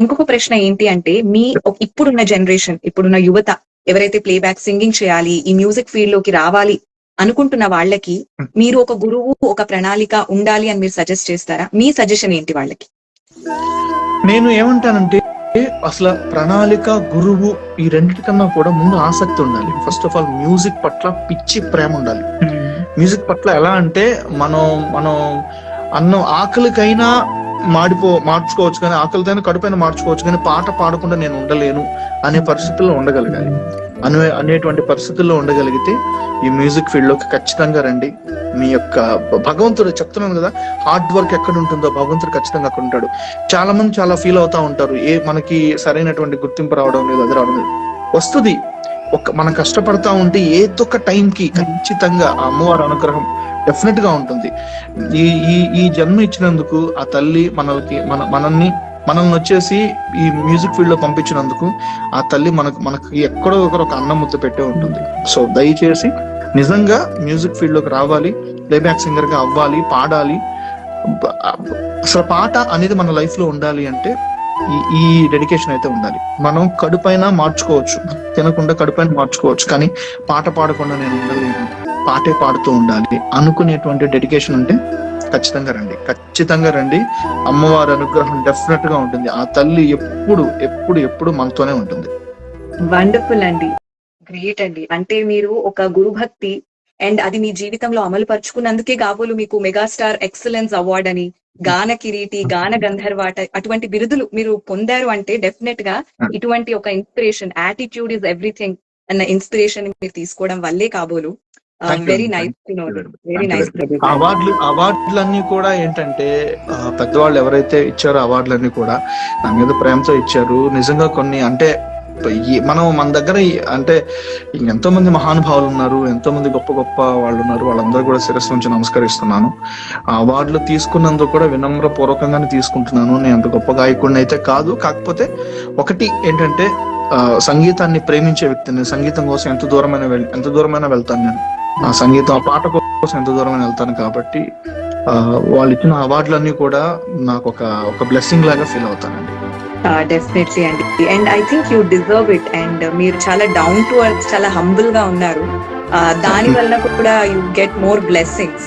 ఇంకొక ప్రశ్న ఏంటి అంటే మీ ఇప్పుడున్న జనరేషన్ ఇప్పుడున్న యువత ఎవరైతే ప్లేబ్యాక్ సింగింగ్ చేయాలి ఈ మ్యూజిక్ ఫీల్డ్లోకి రావాలి అనుకుంటున్న వాళ్ళకి మీరు ఒక గురువు ఒక ప్రణాళిక ఉండాలి అని మీరు సజెస్ట్ చేస్తారా? మీ సజెషన్ ఏంటి వాళ్ళకి? నేను ఏమంటానంటే అసలు ప్రణాళిక గురువు ఈ రెండింటికన్నా కూడా ముందు ఆసక్తి ఉండాలి. ఫస్ట్ ఆఫ్ ఆల్ మ్యూజిక్ పట్ల పిచ్చి ప్రేమ ఉండాలి. మ్యూజిక్ పట్ల ఎలా అంటే మనం మనం అన్నం ఆకలికైనా మాడిపో మార్చుకోవచ్చు కానీ ఆకలితోనే కడుపైన మార్చుకోవచ్చు కానీ పాట పాడకుండా నేను ఉండలేను అనే పరిస్థితుల్లో ఉండగలగాలి. అనే అనేటువంటి పరిస్థితుల్లో ఉండగలిగితే ఈ మ్యూజిక్ ఫీల్డ్లోకి ఖచ్చితంగా రండి. మీ యొక్క భగవంతుడు చెప్తున్నాను కదా హార్డ్ వర్క్ ఎక్కడ ఉంటుందో భగవంతుడు ఖచ్చితంగా అక్కడ ఉంటాడు. చాలా మంది చాలా ఫీల్ అవుతా ఉంటారు. ఏ మనకి సరైనటువంటి గుర్తింపు రావడం లేదు అది రావడం లేదు. వస్తుంది ఒక మనం కష్టపడతా ఉంటే ఏదో ఒక టైంకి ఖచ్చితంగా ఆ అమ్మవారి అనుగ్రహం డెఫినెట్గా ఉంటుంది. ఈ ఈ ఈ జన్మ ఇచ్చినందుకు ఆ తల్లి మనకి మన మనల్ని మనల్ని వచ్చేసి ఈ మ్యూజిక్ ఫీల్డ్లో పంపించినందుకు ఆ తల్లి మనకు మనకి ఎక్కడో ఒకరు ఒక అన్నం ముద్ద పెట్టే ఉంటుంది. సో దయచేసి నిజంగా మ్యూజిక్ ఫీల్డ్లోకి రావాలి ప్లేబ్యాక్ సింగర్గా అవ్వాలి పాడాలి. అసలు పాట అనేది మన లైఫ్లో ఉండాలి అంటే ఈ డెడికేషన్ అయితే ఉండాలి. మనం కడుపైన మార్చుకోవచ్చు. తినకుండా కడుపైన మార్చుకోవచ్చు. కానీ పాట పాడకుండా నేను ఉండలేను. పాటే పాడుతూ ఉండాలి. అనుకునేటువంటి డెడికేషన్ ఉంటే ఖచ్చితంగా రండి. ఖచ్చితంగా రండి. అమ్మవారి అనుగ్రహం డెఫినెట్గా ఉంటుంది. ఆ తల్లి ఎప్పుడు ఎప్పుడు ఎప్పుడు మనతోనే ఉంటుంది. వండర్ఫుల్ అండి. గ్రేట్ అండి. అంటే మీరు ఒక గురు భక్తి అండ్ అది మీ జీవితంలో అమలు పరుచుకున్నందుకే కాబోలు మీకు మెగాస్టార్ ఎక్సలెన్స్ అవార్డ్ అని గాన కిరీటి గాన గంధర్వాట అటువంటి బిరుదులు మీరు పొందారు అంటే డెఫినెట్గా ఇటువంటి ఒక ఇన్స్పిరేషన్ యాటిట్యూడ్ ఇస్ ఎవ్రీథింగ్ అన్న ఇన్స్పిరేషన్ మీరు తీసుకోవడం వల్లే కాబోలు. వెరీ నైస్ వెరీ నైస్ అవార్డులు అవార్డులన్నీ కూడా ఏంటంటే ఆ, పెద్దవాళ్ళు ఎవరైతే ఇచ్చారో అవార్డులన్నీ కూడా నా మీద ప్రేమతో ఇచ్చారు. నిజంగా కొన్ని అంటే మనం మన దగ్గర అంటే ఎంతో మంది మహానుభావులు ఉన్నారు ఎంతో మంది గొప్ప గొప్ప వాళ్ళు ఉన్నారు వాళ్ళందరూ కూడా శిరస్సు నుంచి నమస్కరిస్తున్నాను. ఆ అవార్డులు తీసుకున్నందుకు కూడా వినమ్ర పూర్వకంగానే తీసుకుంటున్నాను. నేను అంత గొప్ప గాయకుడిని అయితే కాదు. కాకపోతే ఒకటి ఏంటంటే సంగీతాన్ని ప్రేమించే వ్యక్తిని సంగీతం కోసం ఎంత దూరమైన ఎంత దూరమైనా వెళ్తాను నేను. ఆ సంగీతం ఆ పాట కోసం ఎంత దూరమైన వెళ్తాను కాబట్టి వాళ్ళు ఇచ్చిన అవార్డులన్నీ కూడా నాకు ఒక ఒక బ్లెస్సింగ్ లాగా ఫీల్ అవుతానండి. డెఫినెట్లీ అండి. And I think you deserve it and మీరు చాలా డౌన్ టు అర్త్ చాలా హంబుల్గా ఉన్నారు. దాని వల్ల కూడా యూ గెట్ మోర్ బ్లెస్సింగ్స్